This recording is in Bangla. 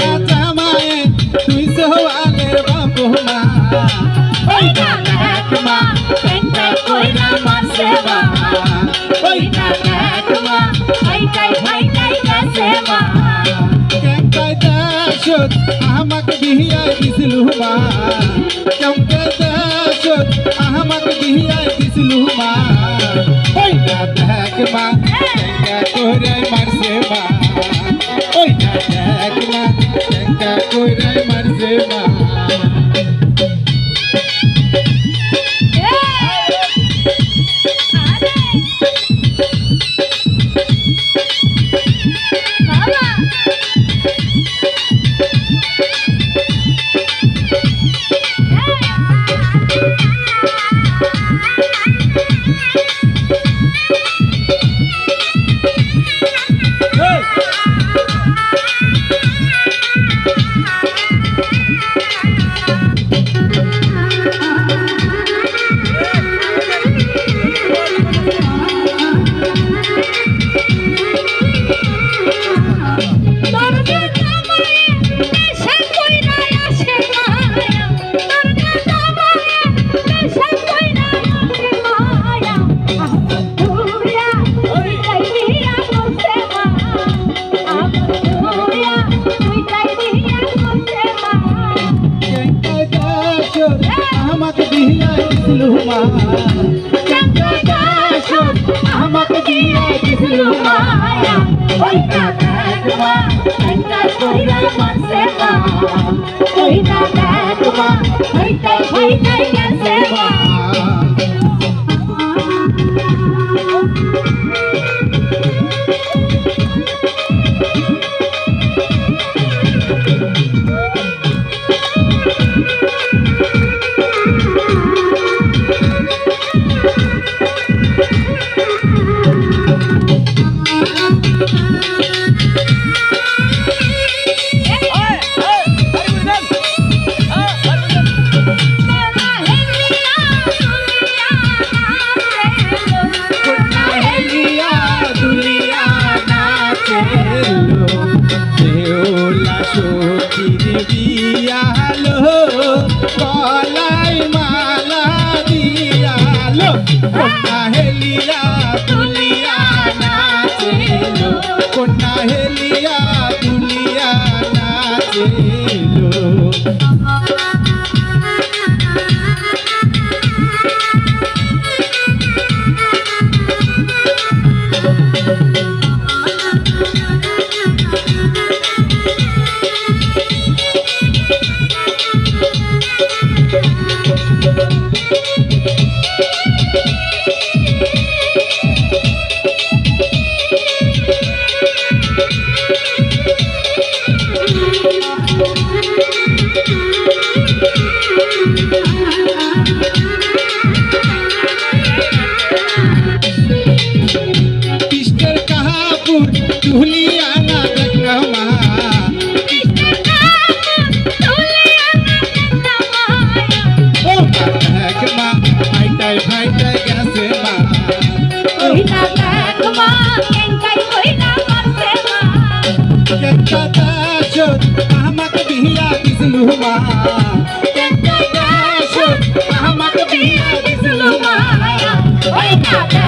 না জামায়ে তুই সোয়ালের বাবু মা। ওই না দেখ মা কেনটা কইরা মারছে মা ওই না দেখ মা হাইটাই হাইটাই গেছে মা। কেমকাই দাসত আমাকে বিহিয়াই দিছিলু মা। কেমকাই দাসত আমাকে বিহিয়াই দিছিলু মা। ওই না দেখ মা Hello. আমাকে বিহিয়াই দিছিলু মা ওই না দেখ মা কেনটা কইরা মারছে মা ওই না দেখ মা হাইটাই বিয়ালো গলাই মালা দিয়ালো দুলিয়া না দেখমা ও দেখমা ফাইটাই ফাইটাই গেছে মা কেঙ্কা দাসত আমাকে বিহিয়া দিছিলু মা কেঙ্কা দাসত আমাকে বিহিয়া দিছিলু মা ওই না